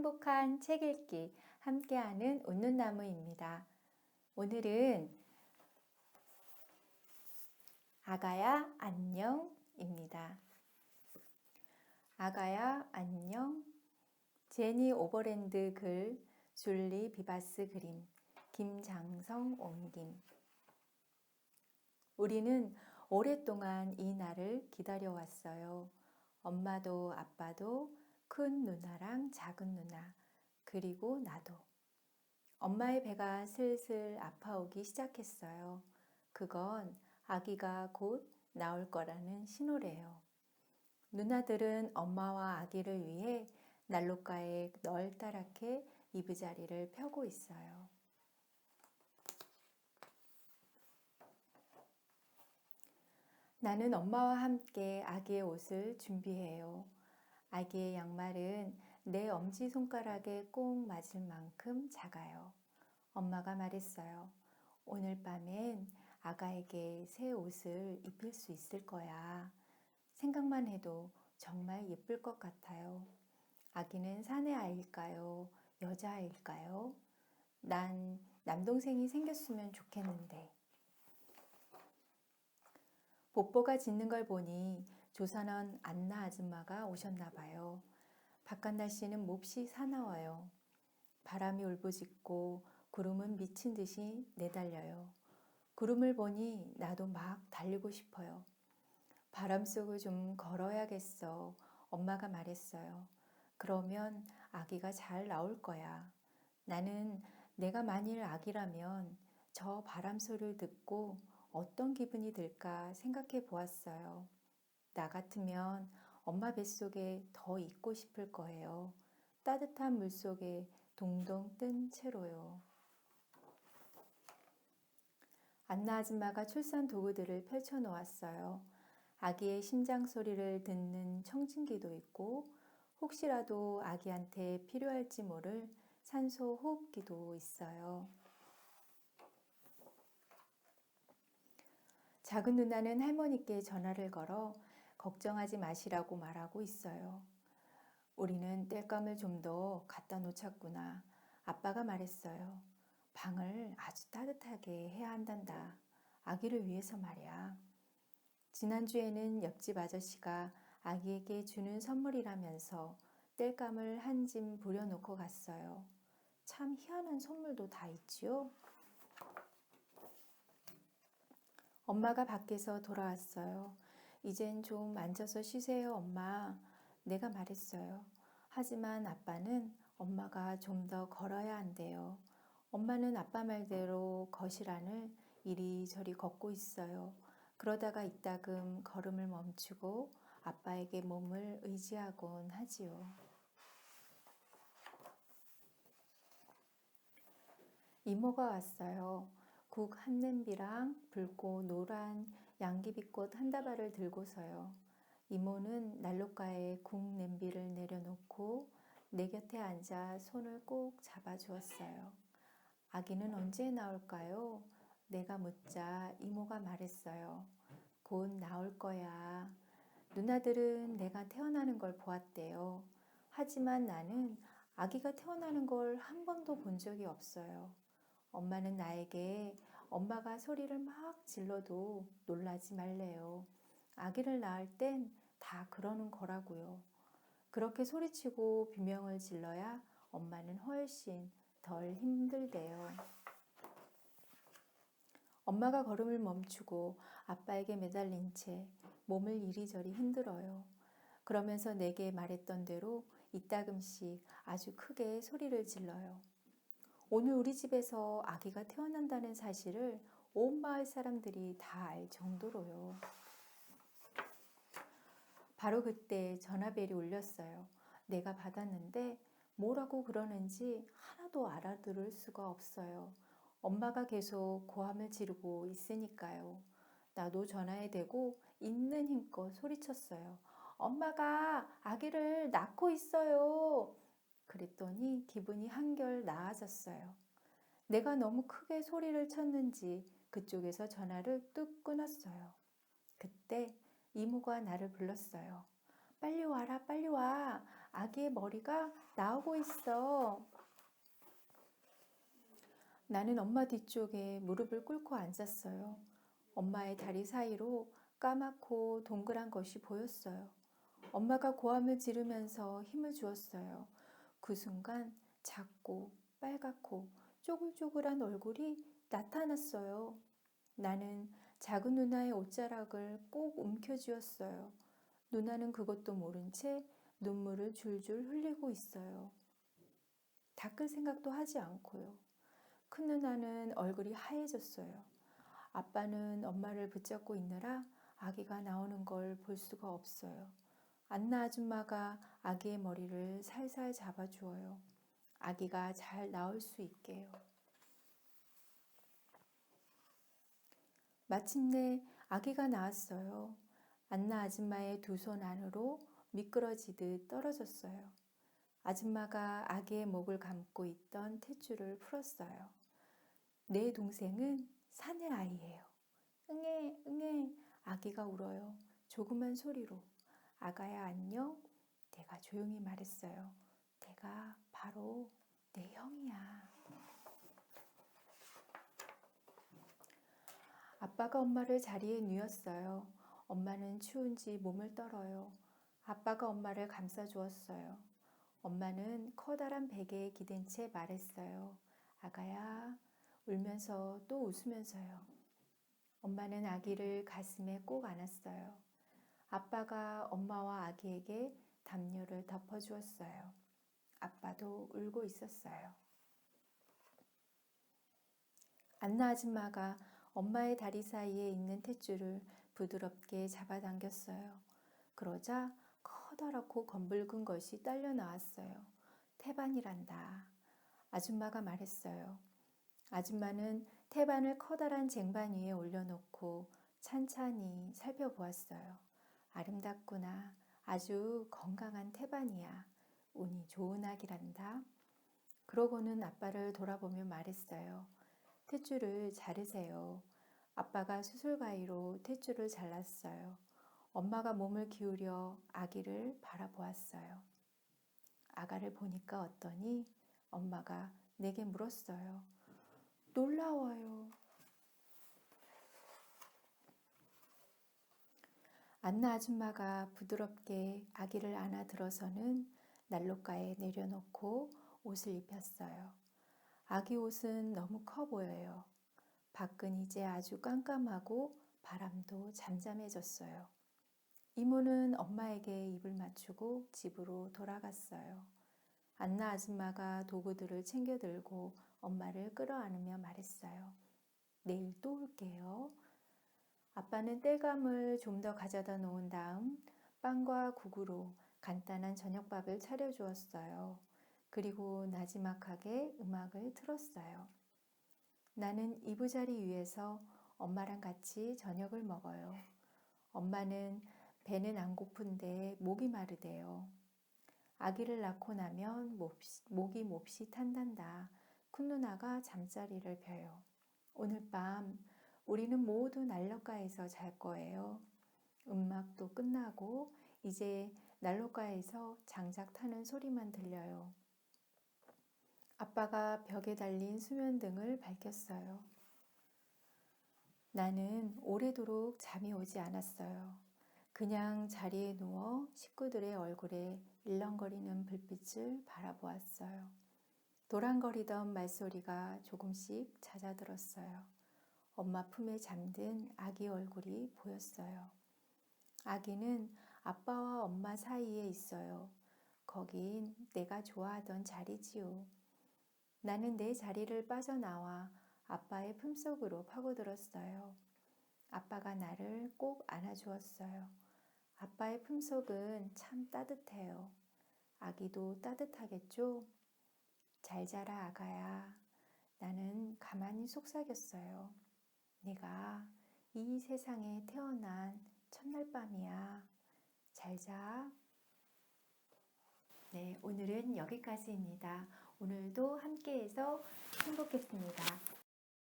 행복한 책 읽기 함께하는 웃는 나무입니다. 오늘은 아가야 안녕입니다. 아가야 안녕 제니 오버랜드 글 줄리 비바스 그림 김장성 옮김 우리는 오랫동안 이 날을 기다려왔어요. 엄마도 아빠도 큰 누나랑 작은 누나, 그리고 나도. 엄마의 배가 슬슬 아파오기 시작했어요. 그건 아기가 곧 나올 거라는 신호래요. 누나들은 엄마와 아기를 위해 난로가에 널따랗게 이부자리를 펴고 있어요. 나는 엄마와 함께 아기의 옷을 준비해요. 아기의 양말은 내 엄지손가락에 꼭 맞을 만큼 작아요. 엄마가 말했어요. 오늘 밤엔 아가에게 새 옷을 입힐 수 있을 거야. 생각만 해도 정말 예쁠 것 같아요. 아기는 사내 아이일까요? 여자아이일까요? 난 남동생이 생겼으면 좋겠는데. 복보가 짖는 걸 보니 조선원 안나 아줌마가 오셨나 봐요. 바깥 날씨는 몹시 사나워요. 바람이 울부짖고 구름은 미친 듯이 내달려요. 구름을 보니 나도 막 달리고 싶어요. 바람 속을 좀 걸어야겠어. 엄마가 말했어요. 그러면 아기가 잘 나올 거야. 나는 내가 만일 아기라면 저 바람 소리를 듣고 어떤 기분이 들까 생각해 보았어요. 나 같으면 엄마 뱃속에 더 있고 싶을 거예요. 따뜻한 물 속에 동동 뜬 채로요. 안나 아줌마가 출산 도구들을 펼쳐 놓았어요. 아기의 심장 소리를 듣는 청진기도 있고 혹시라도 아기한테 필요할지 모를 산소 호흡기도 있어요. 작은 누나는 할머니께 전화를 걸어 걱정하지 마시라고 말하고 있어요. 우리는 땔감을 좀 더 갖다 놓쳤구나. 아빠가 말했어요. 방을 아주 따뜻하게 해야 한단다. 아기를 위해서 말이야. 지난주에는 옆집 아저씨가 아기에게 주는 선물이라면서 땔감을 한 짐 부려놓고 갔어요. 참 희한한 선물도 다 있지요? 엄마가 밖에서 돌아왔어요. 이젠 좀 앉아서 쉬세요, 엄마. 내가 말했어요. 하지만 아빠는 엄마가 좀 더 걸어야 한대요. 엄마는 아빠 말대로 거실 안을 이리저리 걷고 있어요. 그러다가 이따금 걸음을 멈추고 아빠에게 몸을 의지하곤 하지요. 이모가 왔어요. 국 한 냄비랑 붉고 노란 양귀비꽃 한 다발을 들고서요. 이모는 난로가에 국 냄비를 내려놓고 내 곁에 앉아 손을 꼭 잡아주었어요. 아기는 언제 나올까요? 내가 묻자 이모가 말했어요. 곧 나올 거야. 누나들은 내가 태어나는 걸 보았대요. 하지만 나는 아기가 태어나는 걸 한 번도 본 적이 없어요. 엄마는 나에게 엄마가 소리를 막 질러도 놀라지 말래요. 아기를 낳을 땐 다 그러는 거라고요. 그렇게 소리치고 비명을 질러야 엄마는 훨씬 덜 힘들대요. 엄마가 걸음을 멈추고 아빠에게 매달린 채 몸을 이리저리 흔들어요. 그러면서 내게 말했던 대로 이따금씩 아주 크게 소리를 질러요. 오늘 우리 집에서 아기가 태어난다는 사실을 온 마을 사람들이 다 알 정도로요. 바로 그때 전화벨이 울렸어요. 내가 받았는데 뭐라고 그러는지 하나도 알아들을 수가 없어요. 엄마가 계속 고함을 지르고 있으니까요. 나도 전화에 대고 있는 힘껏 소리쳤어요. 엄마가 아기를 낳고 있어요. 그랬더니 기분이 한결 나아졌어요. 내가 너무 크게 소리를 쳤는지 그쪽에서 전화를 뚝 끊었어요. 그때 이모가 나를 불렀어요. 빨리 와라, 빨리 와. 아기의 머리가 나오고 있어. 나는 엄마 뒤쪽에 무릎을 꿇고 앉았어요. 엄마의 다리 사이로 까맣고 동그란 것이 보였어요. 엄마가 고함을 지르면서 힘을 주었어요. 그 순간 작고 빨갛고 쪼글쪼글한 얼굴이 나타났어요. 나는 작은 누나의 옷자락을 꼭 움켜쥐었어요. 누나는 그것도 모른 채 눈물을 줄줄 흘리고 있어요. 닦을 생각도 하지 않고요. 큰 누나는 얼굴이 하얘졌어요. 아빠는 엄마를 붙잡고 있느라 아기가 나오는 걸 볼 수가 없어요. 안나 아줌마가 아기의 머리를 살살 잡아주어요. 아기가 잘 나올 수 있게요. 마침내 아기가 나왔어요. 안나 아줌마의 두 손 안으로 미끄러지듯 떨어졌어요. 아줌마가 아기의 목을 감고 있던 탯줄을 풀었어요. 내 동생은 사내 아이예요. 응애, 응애, 아기가 울어요. 조그만 소리로. 아가야, 안녕? 내가 조용히 말했어요. 내가 바로 내 형이야. 아빠가 엄마를 자리에 뉘었어요. 엄마는 추운지 몸을 떨어요. 아빠가 엄마를 감싸주었어요. 엄마는 커다란 베개에 기댄 채 말했어요. 아가야, 울면서 또 웃으면서요. 엄마는 아기를 가슴에 꼭 안았어요. 아빠가 엄마와 아기에게 담요를 덮어주었어요. 아빠도 울고 있었어요. 안나 아줌마가 엄마의 다리 사이에 있는 탯줄을 부드럽게 잡아당겼어요. 그러자 커다랗고 검붉은 것이 딸려 나왔어요. 태반이란다. 아줌마가 말했어요. 아줌마는 태반을 커다란 쟁반 위에 올려놓고 찬찬히 살펴보았어요. 아름답구나. 아주 건강한 태반이야. 운이 좋은 아기란다. 그러고는 아빠를 돌아보며 말했어요. 탯줄을 자르세요. 아빠가 수술가위로 탯줄을 잘랐어요. 엄마가 몸을 기울여 아기를 바라보았어요. 아가를 보니까 어떠니? 엄마가 내게 물었어요. 놀라워요. 안나 아줌마가 부드럽게 아기를 안아 들어서는 난로가에 내려놓고 옷을 입혔어요. 아기 옷은 너무 커 보여요. 밖은 이제 아주 깜깜하고 바람도 잠잠해졌어요. 이모는 엄마에게 입을 맞추고 집으로 돌아갔어요. 안나 아줌마가 도구들을 챙겨 들고 엄마를 끌어안으며 말했어요. 내일 또 올게요. 아빠는 땔감을 좀 더 가져다 놓은 다음 빵과 국으로 간단한 저녁밥을 차려주었어요. 그리고 나지막하게 음악을 틀었어요. 나는 이부자리 위에서 엄마랑 같이 저녁을 먹어요. 엄마는 배는 안 고픈데 목이 마르대요. 아기를 낳고 나면 몹시, 목이 몹시 탄단다. 큰 누나가 잠자리를 펴요. 오늘 밤 우리는 모두 난로가에서 잘 거예요. 음악도 끝나고 이제 난로가에서 장작 타는 소리만 들려요. 아빠가 벽에 달린 수면등을 밝혔어요. 나는 오래도록 잠이 오지 않았어요. 그냥 자리에 누워 식구들의 얼굴에 일렁거리는 불빛을 바라보았어요. 도랑거리던 말소리가 조금씩 잦아들었어요. 엄마 품에 잠든 아기 얼굴이 보였어요. 아기는 아빠와 엄마 사이에 있어요. 거긴 내가 좋아하던 자리지요. 나는 내 자리를 빠져나와 아빠의 품속으로 파고들었어요. 아빠가 나를 꼭 안아주었어요. 아빠의 품속은 참 따뜻해요. 아기도 따뜻하겠죠? 잘 자라, 아가야. 나는 가만히 속삭였어요. 내가 이 세상에 태어난 첫날 밤이야. 잘 자. 네, 오늘은 여기까지입니다. 오늘도 함께해서 행복했습니다.